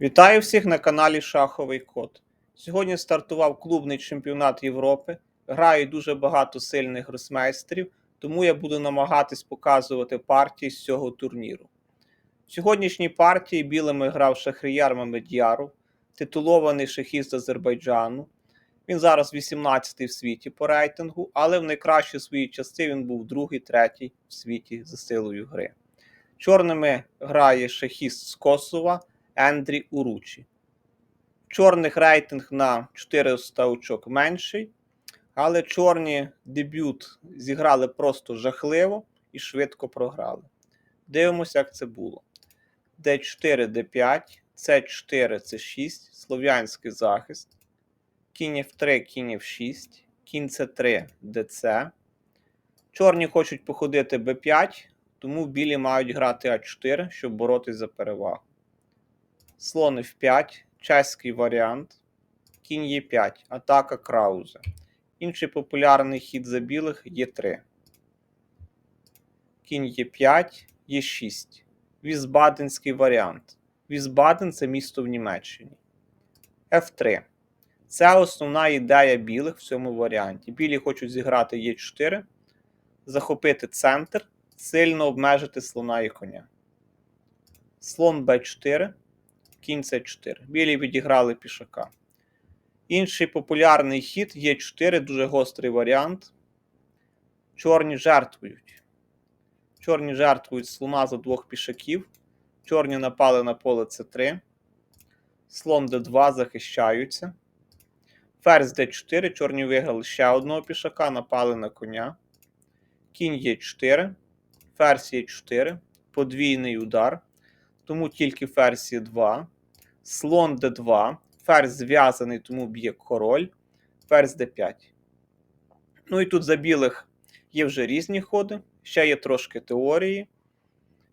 Вітаю всіх на каналі Шаховий Код. Сьогодні стартував клубний чемпіонат Європи. Грають дуже багато сильних гросмейстерів, тому я буду намагатись показувати партії з цього турніру. В сьогоднішній партії білими грав Шахрияр Мамедяров, титулований шахіст Азербайджану. Він зараз 18-й в світі по рейтингу, але в найкращій своїй частині він був другий, третій в світі за силою гри. Чорними грає шахіст з Косова Ендрі Уручі. Чорних рейтинг на 400 очок менший, але чорні дебют зіграли просто жахливо і швидко програли. Дивимося, як це було. Д4, Д5, С4, С6, слов'янський захист, кінь F3, кінь F6, кінь С3, ДЦ. Чорні хочуть походити Б5, тому білі мають грати А4, щоб боротись за перевагу. Слон F5, чеський варіант, кінь Е5, атака Краузе. Інший популярний хід за білих Е3. Кінь Е5, Е6. Візбаденський варіант. Візбаден це місто в Німеччині. F3. Це основна ідея білих в цьому варіанті. Білі хочуть зіграти Е4, захопити центр, сильно обмежити слона і коня. Слон Б4 кінь С4. Білі відіграли пішака. Інший популярний хід Е4, дуже гострий варіант. Чорні жертвують. Чорні жертвують слона за двох пішаків. Чорні напали на поле С3. Слон Д2 захищаються. Ферзь Д4. Чорні виграли ще одного пішака, напали на коня. Кінь Е4. Ферзь Е4. Подвійний удар. Тому тільки ферзь Е2 слон d2, ферзь зв'язаний, тому б'є король, ферзь d5. Ну і тут за білих є вже різні ходи, ще є трошки теорії.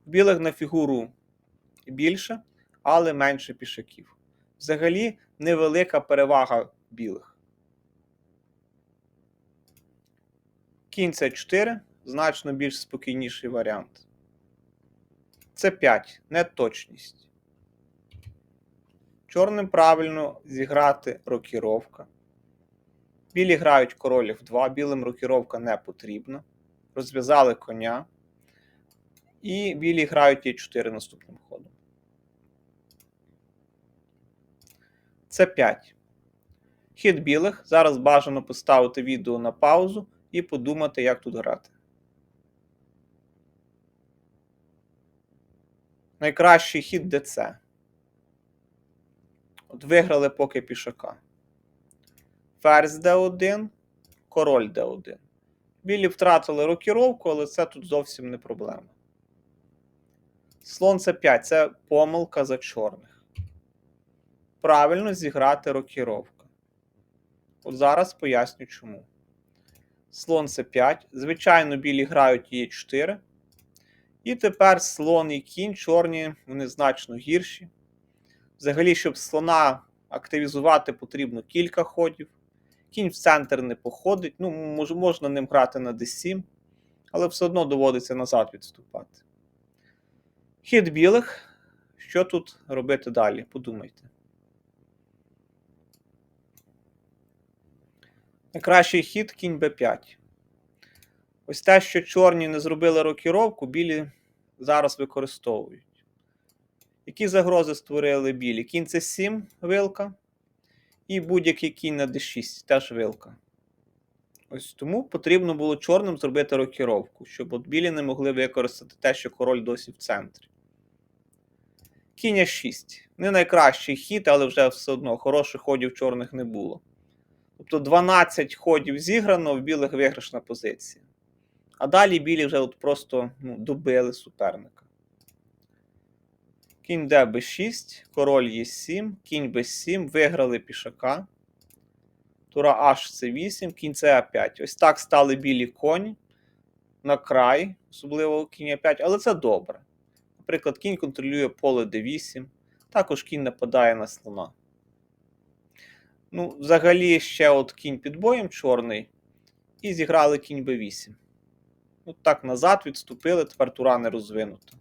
Білих на фігуру більше, але менше пішаків. Взагалі невелика перевага білих. Кінь С4 значно більш спокійніший варіант. С5 неточність. Чорним правильно зіграти рокіровка. Білі грають король F2, білим рокіровка не потрібна. Розв'язали коня. І білі грають Е4 наступним ходом. С5. Хід білих. Зараз бажано поставити відео на паузу і подумати, як тут грати. Найкращий хід ДЦ. От виграли поки пішака. Ферзь d1, король d1. Білі втратили рокіровку, але це тут зовсім не проблема. Слон c5 це помилка за чорних. Правильно зіграти рокіровка. От зараз поясню чому. Слон c5. Звичайно, білі грають Е4. І тепер слон і кінь чорні, вони значно гірші. Взагалі, щоб слона активізувати, потрібно кілька ходів. Кінь в центр не походить. Ну, мож, можна ним грати на d7, але все одно доводиться назад відступати. Хід білих. Що тут робити далі? Подумайте. Найкращий хід кінь b5. Ось те, що чорні не зробили рокіровку, білі зараз використовують. Які загрози створили білі? Кінь це 7 вилка. І будь-який кінь на d6 теж вилка. Ось тому потрібно було чорним зробити рокіровку, щоб от білі не могли використати те, що король досі в центрі. Кінь 6. Не найкращий хід, але вже все одно хороших ходів чорних не було. Тобто 12 ходів зіграно, в білих виграшна позиція. А далі білі вже от просто ну, добили суперника. Кінь Д Б6, король Е7, кінь Б7, виграли пішака. Тура H С8, кінь С5. Ось так стали білі коні на край, особливо кінь А5, але це добре. Наприклад, кінь контролює поле d8, також кінь нападає на слона. Ну, взагалі, ще от кінь під боєм чорний, і зіграли кінь Б8. Ну, так, назад відступили, тепер тура не розвинута.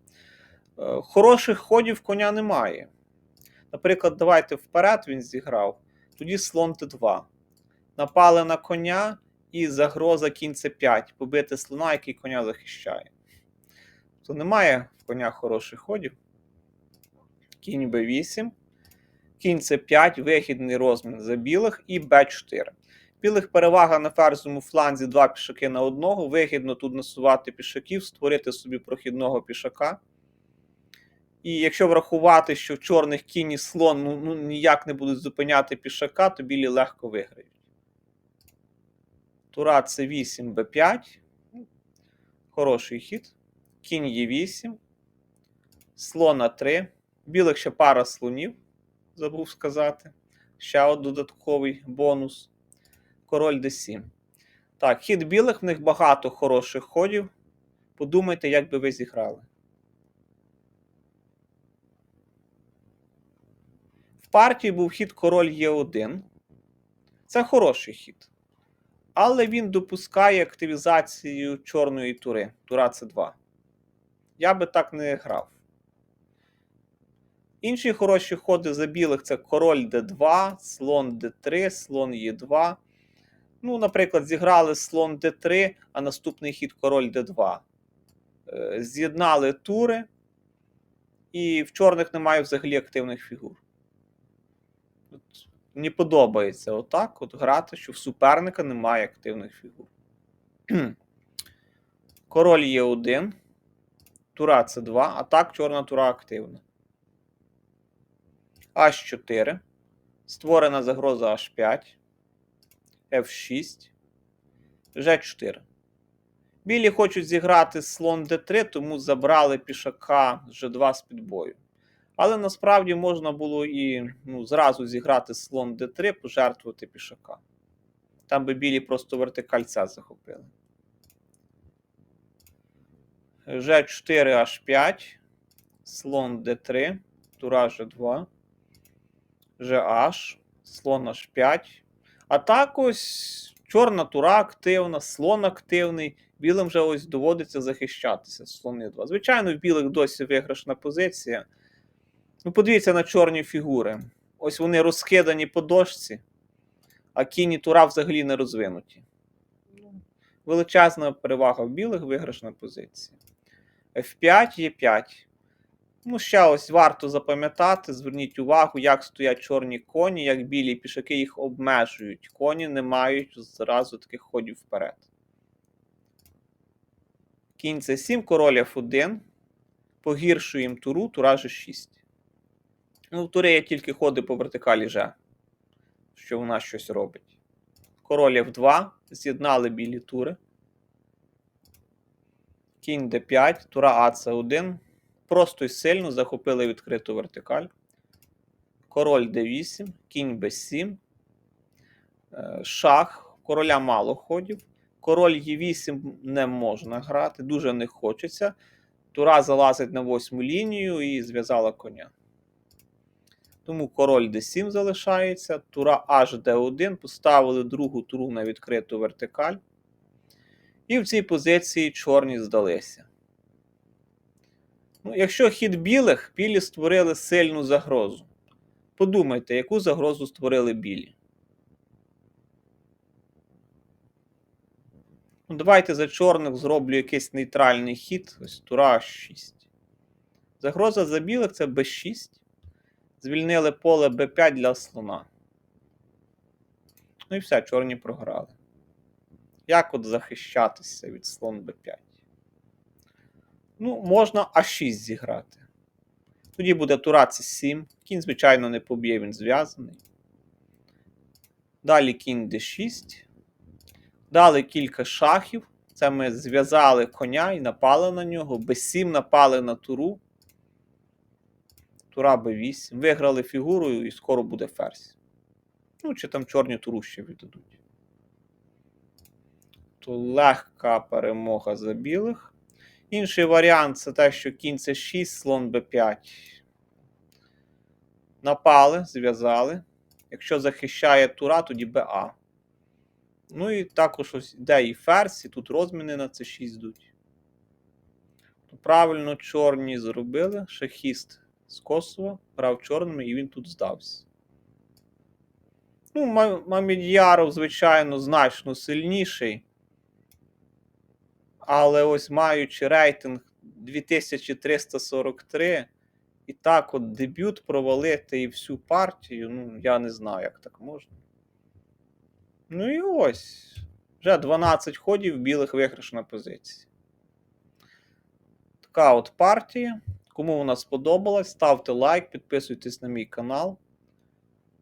Е, Хороших ходів коня немає. Наприклад, давайте вперед він зіграв. Тоді слон Т2. Напали на коня і загроза кінь С5. Побити слона, який коня захищає. То немає в коня хороших ходів. Кінь Б8. Кінь С5, вихідний розмін за білих і Б4. Білих перевага на ферзовому фланзі два пішаки на одного. Вигідно тут насувати пішаків, створити собі прохідного пішака. І якщо врахувати, що чорних кінь і слон ну, ну, ніяк не будуть зупиняти пішака, то білі легко виграють. Тура С8, Б5. Хороший хід. Кінь Е8. Слон А3. Білих ще пара слонів, забув сказати. Ще один додатковий бонус. Король d7. Так, хід білих, в них багато хороших ходів. Подумайте, як би ви зіграли. Партії був хід король Е1. Це хороший хід. Але він допускає активізацію чорної тури. Тура С2. Я би так не грав. Інші хороші ходи за білих це король d2, слон d3, слон e2. Ну, наприклад, зіграли слон d3, а наступний хід король d2. Е, З'єднали тури, і в чорних немає взагалі активних фігур. От, мені подобається отак от грати, що в суперника немає активних фігур. Король Е1, тура С2, а так чорна тура активна. H4. Створена загроза H5. F6. G4. Білі хочуть зіграти слон D3, тому забрали пішака G2 з підбою. Але насправді можна було і ну, зразу зіграти слон D3, пожертвувати пішака. Там би білі просто вертикальця захопили. G4 H5. Слон D3. Тура G2. GH, слон H5. А так ось чорна тура активна, слон активний. Білим вже ось доводиться захищатися. Слон Е2. Звичайно, в білих досі виграшна позиція. Ну, подивіться на чорні фігури. Ось вони розкидані по дошці, а кінь і тура взагалі не розвинуті. Величезна перевага в білих виграшна позиція. F5 є 5. Ну, ще ось варто запам'ятати, зверніть увагу, як стоять чорні коні, як білі пішаки їх обмежують. Коні не мають зразу таких ходів вперед. Кінь це 7, король F1. Погіршуємо туру, тура G6. Ну, турі тільки ходи по вертикалі G, що вона щось робить. Король F2. З'єднали білі тури. Кінь D5, тура АЦ1. Просто і сильно захопили відкриту вертикаль. Король d8, кінь b7, е, шах, короля мало ходів. Король Е8 не можна грати, дуже не хочеться. Тура залазить на восьму лінію і зв'язала коня. Тому король d7 залишається. Тура HD1, поставили другу туру на відкриту вертикаль. І в цій позиції чорні здалися. Ну, Якщо хід білих, білі створили сильну загрозу. Подумайте, яку загрозу створили білі. Ну, Давайте за чорних зроблю якийсь нейтральний хід. Ось тура 6. Загроза за білих це b6. Звільнили поле b5 для слона. Ну і все, чорні програли. Як от захищатися від слон b5? Ну, можна А6 зіграти. Тоді буде тура С7. Кінь, звичайно, не поб'є, він зв'язаний. Далі кінь d6. Дали кілька шахів. Це ми зв'язали коня і напали на нього. Б7 напали на туру. Тура Б8. Виграли фігурою і скоро буде ферзь. Ну, чи там чорні туру ще віддадуть. То легка перемога за білих. Інший варіант це те, що кінь це 6, слон b5. Напали, зв'язали. Якщо захищає тура, тоді БА. Ну і також ось йде і ферзь, і тут розміни на c6 йдуть. Правильно чорні зробили. Шахіст з Косово, грав чорними, і він тут здався. Ну, Ма- звичайно, значно сильніший. Але ось маючи рейтинг 2343, і так от дебют провалити і всю партію, ну, я не знаю, як так можна. Ну і ось. Вже 12 ходів білих виграшна позиція. Така от партія. Кому вона сподобалась, ставте лайк, підписуйтесь на мій канал.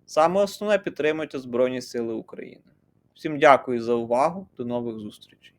Саме основне підтримуйте Збройні Сили України. Всім дякую за увагу. До нових зустрічей.